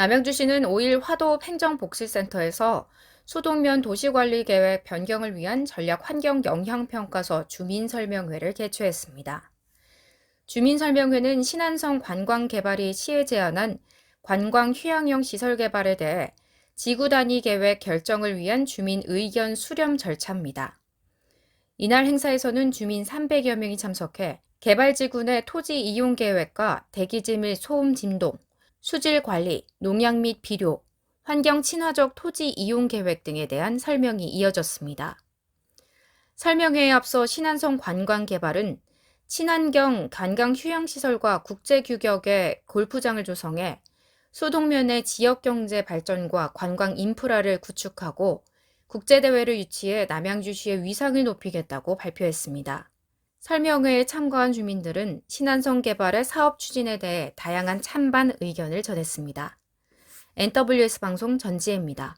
남양주시는 5일 화도 행정복지센터에서 수도면 도시관리계획 변경을 위한 전략 환경 영향평가서 주민설명회를 개최했습니다. 주민설명회는 신안성 관광개발이 시에 제안한 관광 휴양용 시설 개발에 대해 지구 단위 계획 결정을 위한 주민 의견 수렴 절차입니다. 이날 행사에서는 주민 300여 명이 참석해 개발지구 내 토지 이용 계획과 대기지 및 소음 진동, 수질 관리, 농약 및 비료, 환경 친화적 토지 이용 계획 등에 대한 설명이 이어졌습니다. 설명회에 앞서 신안성 관광 개발은 친환경 관광 휴양 시설과 국제 규격의 골프장을 조성해 소동면의 지역 경제 발전과 관광 인프라를 구축하고 국제 대회를 유치해 남양주시의 위상을 높이겠다고 발표했습니다. 설명회에 참가한 주민들은 신안성 개발의 사업 추진에 대해 다양한 찬반 의견을 전했습니다. NWS 방송 전지혜입니다.